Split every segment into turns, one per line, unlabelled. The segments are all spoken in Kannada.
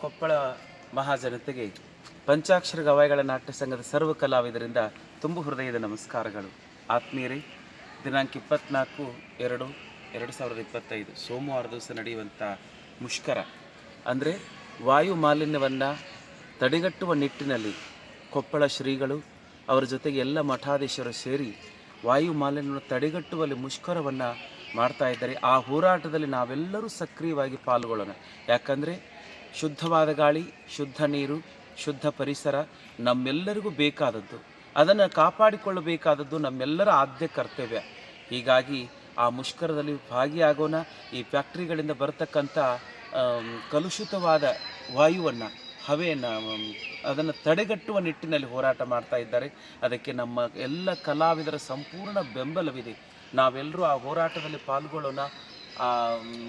ಕೊಪ್ಪಳ ಮಹಾಜನತೆಗೆ ಪಂಚಾಕ್ಷರ ಗವಾಯಿಗಳ ನಾಟ್ಯ ಸಂಘದ ಸರ್ವ ಕಲಾವಿದರಿಂದ ತುಂಬು ಹೃದಯದ ನಮಸ್ಕಾರಗಳು. ಆತ್ಮೀಯರೇ, ದಿನಾಂಕ ಇಪ್ಪತ್ನಾಲ್ಕು ಎರಡು ಎರಡು ಸಾವಿರದ ಇಪ್ಪತ್ತೈದು. ಸೋಮವಾರ ದಿವಸ ನಡೆಯುವಂಥ ಮುಷ್ಕರ. ಅಂದರೆ ವಾಯು ಮಾಲಿನ್ಯವನ್ನು ತಡೆಗಟ್ಟುವ ನಿಟ್ಟಿನಲ್ಲಿ ಕೊಪ್ಪಳ ಶ್ರೀಗಳು ಅವರ ಜೊತೆಗೆ ಎಲ್ಲ ಮಠಾಧೀಶರು ಸೇರಿ ವಾಯು ಮಾಲಿನ್ಯವನ್ನು ತಡೆಗಟ್ಟುವಲ್ಲಿ ಮುಷ್ಕರವನ್ನು ಮಾಡ್ತಾ ಇದ್ದಾರೆ. ಆ ಹೋರಾಟದಲ್ಲಿ ನಾವೆಲ್ಲರೂ ಸಕ್ರಿಯವಾಗಿ ಪಾಲ್ಗೊಳ್ಳೋಣ. ಯಾಕಂದರೆ ಶುದ್ಧವಾದ ಗಾಳಿ, ಶುದ್ಧ ನೀರು, ಶುದ್ಧ ಪರಿಸರ ನಮ್ಮೆಲ್ಲರಿಗೂ ಬೇಕಾದದ್ದು. ಅದನ್ನು ಕಾಪಾಡಿಕೊಳ್ಳಬೇಕಾದದ್ದು ನಮ್ಮೆಲ್ಲರ ಆದ್ಯ ಕರ್ತವ್ಯ. ಹೀಗಾಗಿ ಆ ಮುಷ್ಕರದಲ್ಲಿ ಭಾಗಿಯಾಗೋಣ. ಈ ಫ್ಯಾಕ್ಟ್ರಿಗಳಿಂದ ಬರತಕ್ಕಂಥ ಕಲುಷಿತವಾದ ವಾಯುವನ್ನು, ಹವೆಯನ್ನು ಅದನ್ನು ತಡೆಗಟ್ಟುವ ನಿಟ್ಟಿನಲ್ಲಿ ಹೋರಾಟ ಮಾಡ್ತಾ ಇದ್ದಾರೆ. ಅದಕ್ಕೆ ನಮ್ಮ ಎಲ್ಲ ಕಲಾವಿದರ ಸಂಪೂರ್ಣ ಬೆಂಬಲವಿದೆ. ನಾವೆಲ್ಲರೂ ಆ ಹೋರಾಟದಲ್ಲಿ ಪಾಲ್ಗೊಳ್ಳೋಣ. ಆ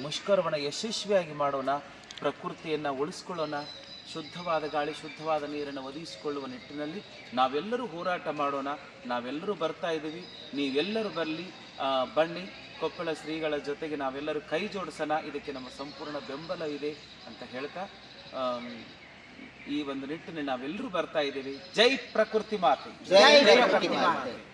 ಮುಷ್ಕರವನ್ನು ಯಶಸ್ವಿಯಾಗಿ ಮಾಡೋಣ. ಪ್ರಕೃತಿಯನ್ನು ಉಳಿಸ್ಕೊಳ್ಳೋಣ, ಶುದ್ಧವಾದ ಗಾಳಿ, ಶುದ್ಧವಾದ ನೀರನ್ನು ಒದಗಿಸಿಕೊಳ್ಳುವ ನಿಟ್ಟಿನಲ್ಲಿ ನಾವೆಲ್ಲರೂ ಹೋರಾಟ ಮಾಡೋಣ. ನಾವೆಲ್ಲರೂ ಬರ್ತಾ ಇದ್ದೀವಿ. ನೀವೆಲ್ಲರೂ ಬರಲಿ. ಬನ್ನಿ. ಕೊಪ್ಪಳ ಶ್ರೀಗಳ ಜೊತೆಗೆ ನಾವೆಲ್ಲರೂ ಕೈ ಜೋಡಿಸೋಣ. ಇದಕ್ಕೆ ನಮ್ಮ ಸಂಪೂರ್ಣ ಬೆಂಬಲ ಇದೆ ಅಂತ ಹೇಳ್ತಾ ಈ ಒಂದು ನಿಟ್ಟಿನಲ್ಲಿ ನಾವೆಲ್ಲರೂ ಬರ್ತಾ ಇದ್ದೀವಿ. ಜೈ ಪ್ರಕೃತಿ ಮಾತೆ.
ಜೈ ಪ್ರಕೃತಿ ಮಾತೆ.